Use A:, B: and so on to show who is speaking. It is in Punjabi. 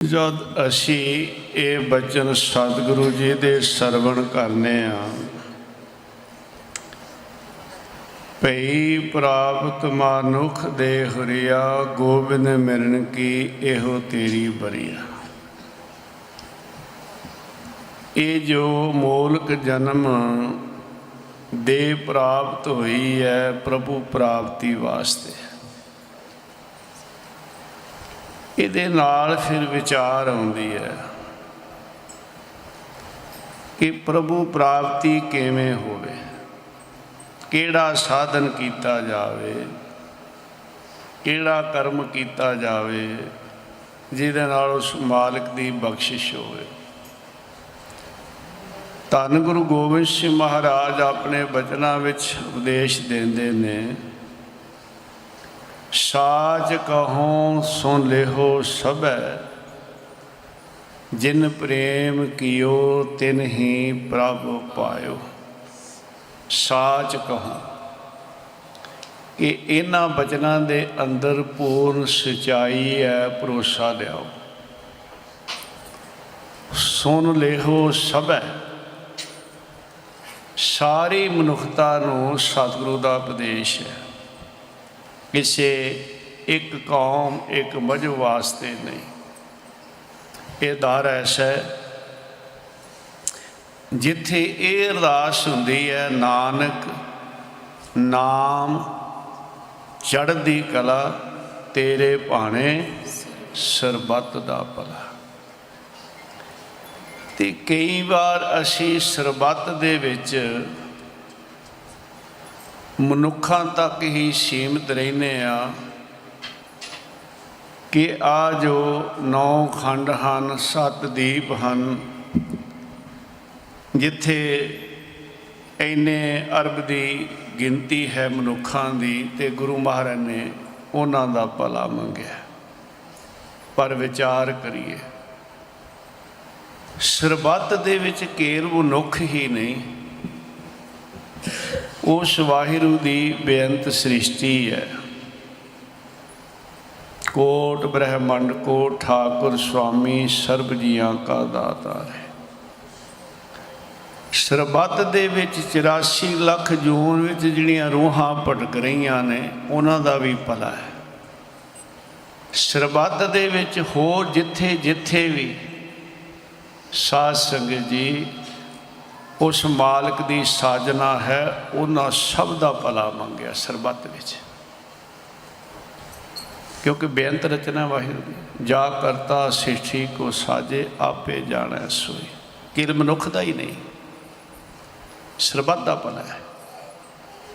A: ਜਦ ਅਸੀਂ ਇਹ ਬਚਨ ਸਤਿਗੁਰੂ ਜੀ ਦੇ ਸਰਵਣ ਕਰਨੇ ਆ ਪਈ ਪ੍ਰਾਪਤ ਮਾਨੁਖ ਦੇ ਹਰੀਆ ਗੋਬਿੰਦ ਮਿਲਣ ਕੀ ਇਹੋ ਤੇਰੀ ਬਰੀਆ। ਇਹ ਜੋ ਮੂਲਕ ਜਨਮ ਦੇ ਪ੍ਰਾਪਤ ਹੋਈ ਹੈ ਪ੍ਰਭੂ ਪ੍ਰਾਪਤੀ ਵਾਸਤੇ। ਇਹਦੇ ਨਾਲ ਫਿਰ ਵਿਚਾਰ ਆਉਂਦੀ ਹੈ ਕਿ ਪ੍ਰਭੂ ਪ੍ਰਾਪਤੀ ਕਿਵੇਂ ਹੋਵੇ, ਕਿਹੜਾ ਸਾਧਨ ਕੀਤਾ ਜਾਵੇ, ਕਿਹੜਾ ਕਰਮ ਕੀਤਾ ਜਾਵੇ, ਜਿਹਦੇ ਨਾਲ ਉਸ ਮਾਲਕ ਦੀ ਬਖਸ਼ਿਸ਼ ਹੋਵੇ। ਧੰਨ ਗੁਰੂ ਗੋਬਿੰਦ ਸਿੰਘ ਮਹਾਰਾਜ ਆਪਣੇ ਬਚਨਾਂ ਵਿੱਚ ਉਪਦੇਸ਼ ਦਿੰਦੇ ਨੇ ਸਾਚ ਕਹੋ ਸੁਨ ਲਿਹੋ ਸਭੈ, ਜਿਨ ਪ੍ਰੇਮ ਕੀਓ ਤਿਨ ਹੀ ਪ੍ਰਭ ਪਾਇਓ। ਸਾਚ ਕਹੋ ਕਿ ਇਹਨਾਂ ਬਚਨਾਂ ਦੇ ਅੰਦਰ ਪੂਰਨ ਸਚਾਈ ਹੈ, ਭਰੋਸਾ ਲਿਆਓ। ਸੁਨ ਲਿਹੋ ਸਭੈ, ਸਾਰੀ ਮਨੁੱਖਤਾ ਨੂੰ ਸਤਿਗੁਰੂ ਦਾ ਉਪਦੇਸ਼ ਹੈ। ਕਿਸੇ ਇੱਕ ਕੌਮ, ਇੱਕ ਮਜਬ ਵਾਸਤੇ ਨਹੀਂ। ਇਹ ਦਰ ਐਸਾ ਹੈ। ਜਿੱਥੇ ਇਹ ਅਰਦਾਸ ਹੁੰਦੀ ਹੈ, ਨਾਨਕ ਨਾਮ ਚੜ੍ਹਦੀ ਕਲਾ ਤੇਰੇ ਭਾਣੇ ਸਰਬੱਤ ਦਾ ਭਲਾ। ਤੇ ਕਈ ਵਾਰ ਅਸੀਂ ਸਰਬੱਤ ਦੇ ਵਿੱਚ ਮਨੁੱਖਾਂ ਤੱਕ ਹੀ ਸੀਮਿਤ ਰਹਿੰਦੇ ਆ ਕਿ ਆ ਜੋ ਨੌ ਖੰਡ ਹਨ, ਸੱਤ ਦੀਪ ਹਨ, ਜਿੱਥੇ ਇੰਨੇ ਅਰਬ ਦੀ ਗਿਣਤੀ ਹੈ ਮਨੁੱਖਾਂ ਦੀ ਤੇ ਗੁਰੂ ਮਹਾਰਾਜ ਨੇ ਉਹਨਾਂ ਦਾ ਭਲਾ ਮੰਗਿਆ। ਪਰ ਵਿਚਾਰ ਕਰੀਏ, ਸਰਬੱਤ ਦੇ ਵਿੱਚ ਕੇਰ ਮਨੁੱਖ ਹੀ ਨਹੀਂ। ਉਸ ਵਾਹਿਰੂ ਦੀ ਬੇਅੰਤ ਸ੍ਰਿਸ਼ਟੀ ਹੈ। ਕੋਟ ਬ੍ਰਹਮੰਡ ਕੋ ਠਾਕੁਰ ਸੁਆਮੀ ਸਰਬ ਜੀਆਂ ਕਾ ਦਾਤਾ ਹੈ। ਸਰਬੱਤ ਦੇ ਵਿੱਚ 84 ਲੱਖ ਜੂਨ ਵਿੱਚ ਜਿਹੜੀਆਂ ਰੂਹਾਂ ਭਟਕ ਰਹੀਆਂ ਨੇ, ਉਹਨਾਂ ਦਾ ਵੀ ਭਲਾ ਹੈ। ਸਰਬੱਤ ਦੇ ਵਿੱਚ ਹੋਰ ਜਿੱਥੇ ਜਿੱਥੇ ਵੀ ਸਾਧ ਸੰਗਤ ਜੀ ਉਸ ਮਾਲਕ ਦੀ ਸਾਜਨਾ ਹੈ, ਉਹਨਾਂ ਸਭ ਦਾ ਭਲਾ ਮੰਗਿਆ ਸਰਬੱਤ ਵਿੱਚ। ਕਿਉਂਕਿ ਬੇਅੰਤ ਰਚਨਾ ਵਾਹਿਗੁਰੂ ਦੀ, ਜਾ ਕਰਤਾ ਸਿੱਠੀ ਕੋ ਸਾਜੇ, ਆਪੇ ਜਾਣੈ ਸੋਈ। ਕਿਲ ਮਨੁੱਖ ਦਾ ਹੀ ਨਹੀਂ, ਸਰਬੱਤ ਦਾ ਭਲਾ ਹੈ।